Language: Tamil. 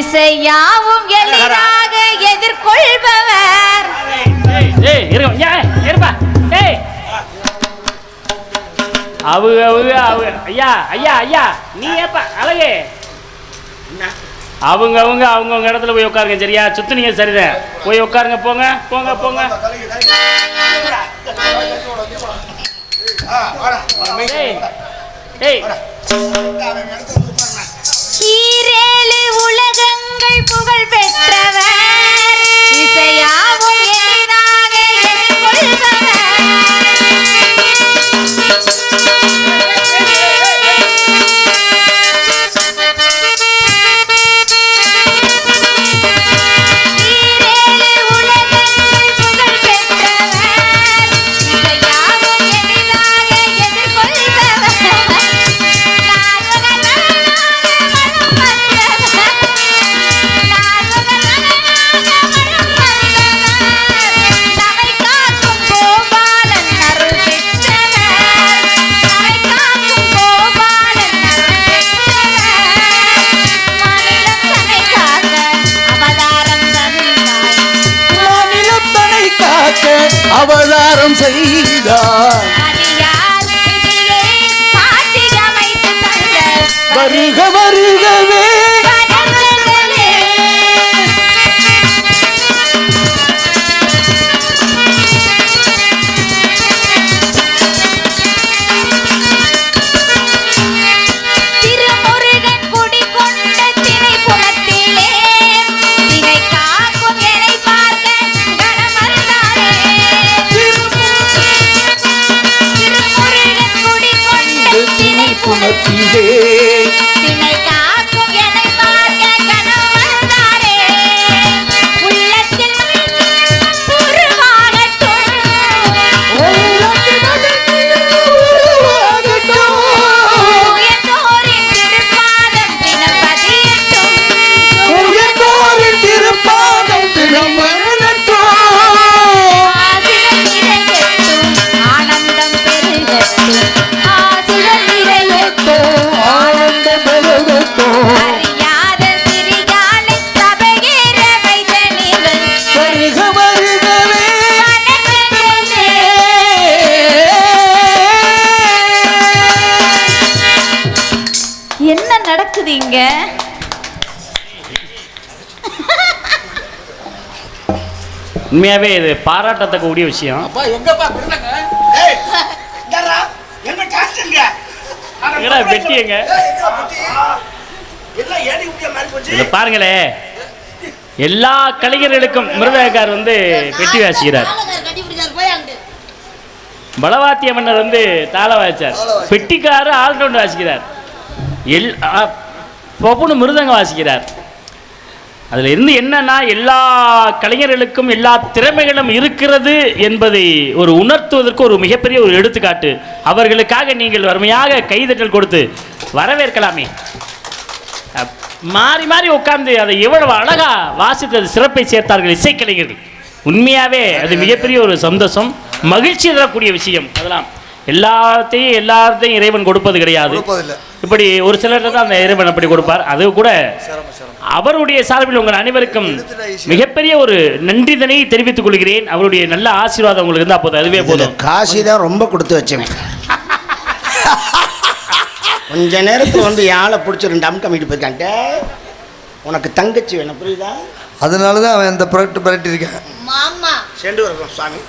இசையாவும் எளிதாக எதிர்கொள்பவர். அவங்க அவங்க அவு ஐயா ஐயா ஐயா நீ ஏப்பா அழகு. அவங்க அவங்க அவங்கவுங்க இடத்துல போய் உட்காருங்க சரியா? சுத்துனீங்க சரிதான் போய் உட்காருங்க போங்க போங்க போங்க. ஏய் ஏய். அவதாரம் செய்தார். வருக வருகவே. நடக்குது இங்க? உண்மையாவே இது பாராட்டத்தக்க கூடிய விஷயம். அப்பா எங்கப்பா திருநங்க ஏய், வெட்டி? எங்க? எல்லாம் மாதிரி போச்சு. இதை பாருங்களே. எல்லா கலைஞர்களுக்கும் மிருதகார் வந்து வெட்டி வாசிக்கிறார். பலவாத்திய மன்னர் வந்து தாள வாசிச்சார். பெட்டிக்காரு ஆல்ரவுண்ட் வாசிக்கிறார். எல் பப்புனு மிருதங்க வாசிக்கிறார். அதில் இருந்து என்னன்னா எல்லா கலைஞர்களுக்கும் எல்லா திறமைகளும் இருக்கிறது என்பதை ஒரு உணர்த்துவதற்கு ஒரு மிகப்பெரிய ஒரு எடுத்துக்காட்டு. அவர்களுக்காக நீங்கள் வறுமையாக கைதட்டல் கொடுத்து வரவேற்கலாமே. மாறி மாறி உட்கார்ந்து அதை எவ்வளவு அழகா வாசித்தது சிறப்பை சேர்த்தார்கள் இசைக்கலைஞர்கள். உண்மையாவே அது மிகப்பெரிய ஒரு சந்தோஷம் மகிழ்ச்சி தரக்கூடிய விஷயம். அதெல்லாம். எல்லாத்தையும் எல்லாத்தையும் இறைவன் கொடுப்பது கிடையாது. இப்படி ஒரு சிலர்கிட்ட தான் அந்த இறைவன் அப்படி கொடுப்பார். அது கூட அவருடைய சார்பில் உங்கள் அனைவருக்கும் மிகப்பெரிய ஒரு நன்றிதனை தெரிவித்துக் கொள்கிறேன். அவருடைய நல்ல ஆசீர்வாதம் உங்களுக்கு இருந்தால் போதும் அதுவே போதும். காசி தான் ரொம்ப கொடுத்து வச்சவன். கொஞ்ச நேரத்துக்கு வந்து யாழை பிடிச்சி ரெண்டு அம் கம்மிட்டு போயிருக்கான்ட்ட உனக்கு தங்கச்சி வேணும் புரியுதா? அதனால தான் அவன் இந்த புரட்டு புரட்டி இருக்கேன் சேர்ந்து வருவோம் சுவாமி.